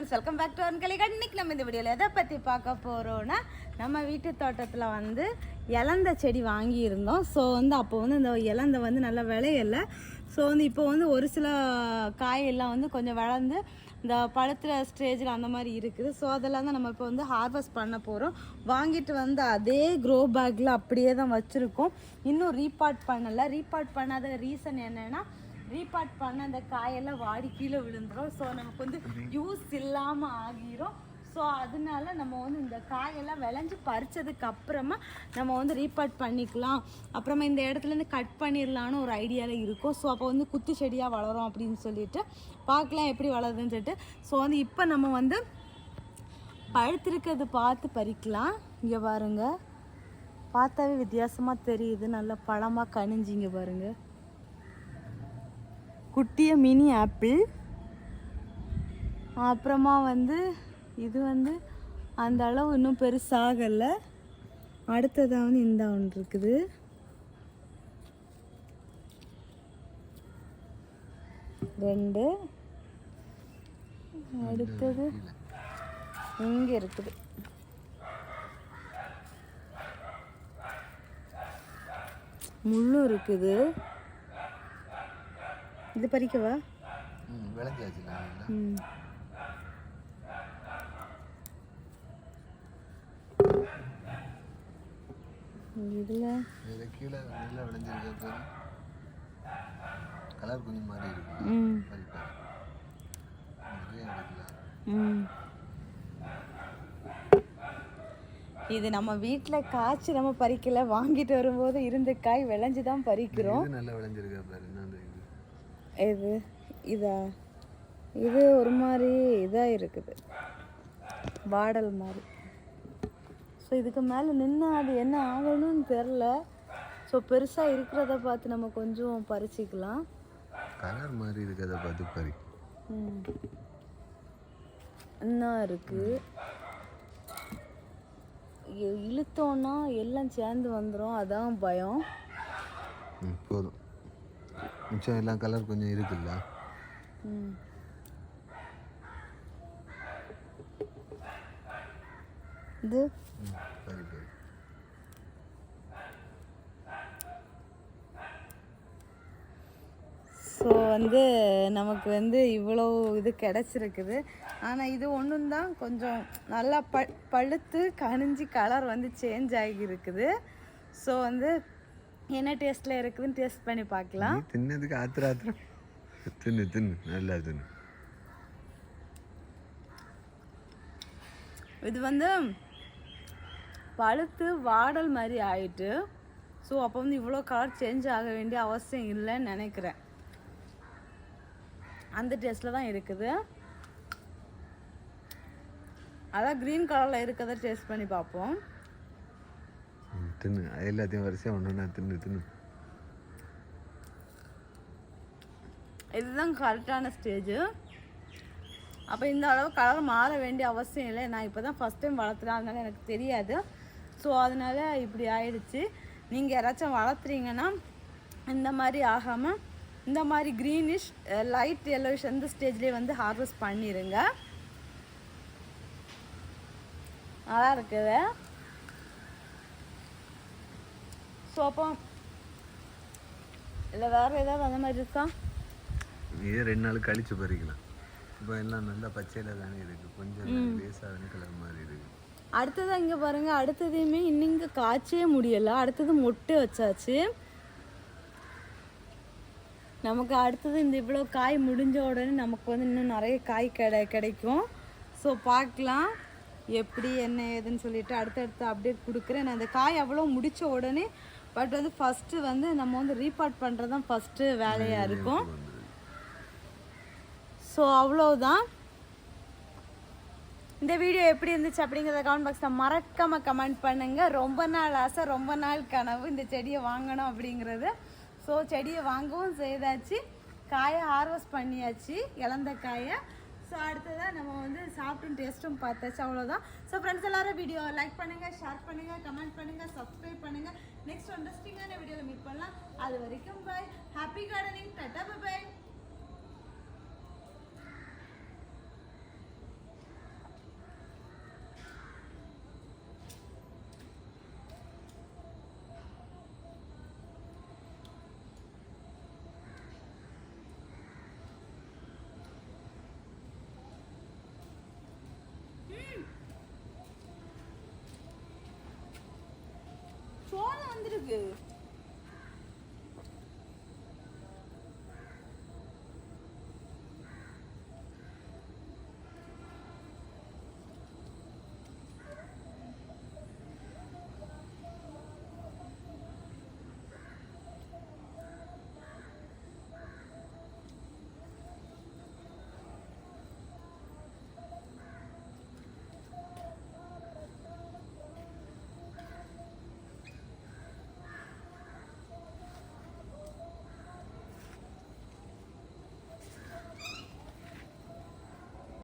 Friends welcome back to அன்கலை இன்றைக்கி நம்ம இந்த வீடியோவில் எதை பற்றி பார்க்க போகிறோன்னா நம்ம வீட்டு தோட்டத்தில் வந்து இலந்த செடி வாங்கியிருந்தோம். ஸோ வந்து அப்போ வந்து இந்த இலந்த வந்து நல்லா விளையலை. ஸோ வந்து இப்போ வந்து ஒரு சில காயெல்லாம் வந்து கொஞ்சம் வளர்ந்து இந்த பழுத்துற ஸ்டேஜில் அந்த மாதிரி இருக்குது. ஸோ அதெல்லாம் தான் நம்ம இப்போ வந்து ஹார்வெஸ்ட் பண்ண போகிறோம் வாங்கிட்டு வந்து அதே க்ரோ பேக்கில் அப்படியே தான் வச்சுருக்கோம். இன்னும் ரீபார்ட் பண்ணலை. ரீபார்ட் பண்ணாத ரீசன் என்னென்னா ரீபார்ட் பண்ண அந்த காயெல்லாம் வாடி கீழே விழுந்துடும் ஸோ நமக்கு வந்து யூஸ் இல்லாமல் ஆகிரும். ஸோ அதனால நம்ம வந்து இந்த காயெல்லாம் விளைஞ்சி பறித்ததுக்கு அப்புறமா நம்ம வந்து ரீபார்ட் பண்ணிக்கலாம். அப்புறமா இந்த இடத்துலேருந்து கட் பண்ணிடலான்னு ஒரு ஐடியாவில் இருக்கும். ஸோ அப்போ வந்து குத்து செடியாக வளரும் அப்படின்னு சொல்லிட்டு பார்க்கலாம் எப்படி வளருதுன்னு சொல்லிட்டு. ஸோ வந்து இப்போ நம்ம வந்து பழுத்திருக்கிறது பார்த்து பறிக்கலாம். இங்கே பாருங்க. பார்த்தாவே வித்தியாசமாக தெரியுது. நல்லா பழமாக கணிஞ்சிங்க பாருங்கள் குட்டிய மினி ஆப்பிள். அப்புறமா வந்து இது வந்து அந்த அளவு இன்னும் பெருசாகலை. அடுத்ததாக வந்து இந்த ஒன்று இருக்குது. ரெண்டு. அடுத்தது இங்கே இருக்குது. முள்ளும் இருக்குது. இது பறிக்கவா? ம் விளைஞ்சாச்சு இதில் இதில் கீழே நல்லா விளைஞ்சிருக்க கலர் கொஞ்சம் மாறி இருக்கு. ம். இது நம்ம வீட்டில் காய்ச்சி நம்ம பறிக்கல வாங்கிட்டு வரும்போது இருந்த காய் விளைஞ்சு தான் பறிக்கிறோம் நல்லா விளைஞ்சிருக்கா பாரு. இது இது? இதா ஒரு மாதிரி இதாக இருக்குது. வாடல் மாதிரி. ஸோ இதுக்கு மேலே நின்று அது என்ன ஆகணும்னு தெரில. ஸோ பெருசாக இருக்கிறத பார்த்து நம்ம கொஞ்சம் பறிச்சிக்கலாம். கலர் மாதிரி இருக்கு அதை பார்த்து பறி. ம். இன்னும் இருக்குது இ- இழுத்தோன்னா எல்லாம் சேர்ந்து வந்துடும் அதான் பயம். போதும். மிச்சம் எல்லாம் கலர் கொஞ்சம் இருக்குல்ல? இது? பறி பறி ஸோ வந்து நமக்கு வந்து இவ்வளோ இது கிடச்சிருக்குது. ஆனால் இது ஒன்றும் தான். கொஞ்சம் நல்லா ப பழுத்து கனிஞ்சி கலர் வந்து சேஞ்ச் ஆகி இருக்குது ஸோ வந்து என்ன டேஸ்ட்டில் இருக்குதுன்னு டேஸ்ட் பண்ணி பார்க்கலாம். தின்னதுக்கு ஆத்திர ஆத்திரம். தின்னு தின்னு. நல்லா தின்னு. இது வந்து பழுத்து வாடல் மாதிரி ஆயிட்டு ஸோ அப்போ வந்து இவ்வளோ கலர் சேஞ்ச் ஆக வேண்டிய அவசியம் இல்லைன்னு நினைக்கிறேன். அந்த டேஸ்ட்டில் தான் இருக்குது. அதான் க்ரீன் கலரில் இருக்கிறத டேஸ்ட் பண்ணி பார்ப்போம். தின்னு. அது எல்லாத்தையும் வரிசையாக ஒன்று ஒன்றா தின்னு தின்னு. இதுதான் கரெக்டான ஸ்டேஜு. அப்போ இந்த அளவு கலர் மாற வேண்டிய அவசியம் இல்லை. நான் இப்போ தான் ஃபஸ்ட் டைம் வளர்த்துறேன் அதனால எனக்கு தெரியாது. ஸோ அதனால இப்படி ஆயிடுச்சு. நீங்கள் யாராச்சும் வளர்த்துறீங்கன்னா இந்த மாதிரி ஆகாமல் இந்த மாதிரி க்ரீனிஷ் லைட் எல்லோஷ் அந்த ஸ்டேஜ்லேயே வந்து ஹார்வெஸ்ட் பண்ணிடுங்க நல்லா இருக்குது. அப்போ இல்லை வேறு ஏதாவது அந்த மாதிரி இருக்கா? இதே ரெண்டு நாள் கழிச்சு பறிக்கலாம். இப்போ எல்லாம் நல்லா பச்சையில் தானே இருக்கு. கொஞ்சம் லேசாக கலர் மாதிரி இருக்கு. அடுத்தது இங்கே பாருங்க. அடுத்ததையுமே இன்னும் இங்கே காய்ச்சவே முடியலை. அடுத்தது மொட்டு வச்சாச்சு. நமக்கு அடுத்தது இந்த இவ்வளோ காய் முடிஞ்ச உடனே நமக்கு வந்து இன்னும் நிறைய காய் கிடை கிடைக்கும். ஸோ பார்க்கலாம். எப்படி என்ன ஏதுன்னு சொல்லிட்டு அடுத்தடுத்து அப்டேட் கொடுக்குறேன். நான் அந்த காய் அவ்வளோ முடிச்ச உடனே பட் வந்து ஃபஸ்ட்டு வந்து நம்ம வந்து ரீபார்ட் பண்ணுறது தான் ஃபஸ்ட்டு வேலையாக இருக்கும். ஸோ அவ்வளோதான் இந்த வீடியோ எப்படி இருந்துச்சு அப்படிங்கிறத கமெண்ட் பாக்ஸில் மறக்காமல் கமெண்ட் பண்ணுங்கள் ரொம்ப நாள் ஆசை ரொம்ப நாள் கனவு இந்த செடியை வாங்கணும் அப்படிங்கிறது. ஸோ செடியை வாங்கவும் செய்தாச்சு. காயை ஹார்வெஸ்ட் பண்ணியாச்சு. இழந்த காயை. ஸோ அடுத்ததாக நம்ம வந்து சாப்பிட்டும் டேஸ்ட்டும் பார்த்தாச்சு அவ்வளோதான் ஸோ ஃப்ரெண்ட்ஸ் எல்லாரும் வீடியோ லைக் பண்ணுங்கள் ஷேர் பண்ணுங்கள் கமெண்ட் பண்ணுங்கள் சப்ஸ்கிரைப் பண்ணுங்கள் நெக்ஸ்ட் இன்ட்ரெஸ்டிங்கான வீடியோவில் மீட் பண்ணலாம். அது வரைக்கும் bye happy gardening tata bye இருக்கு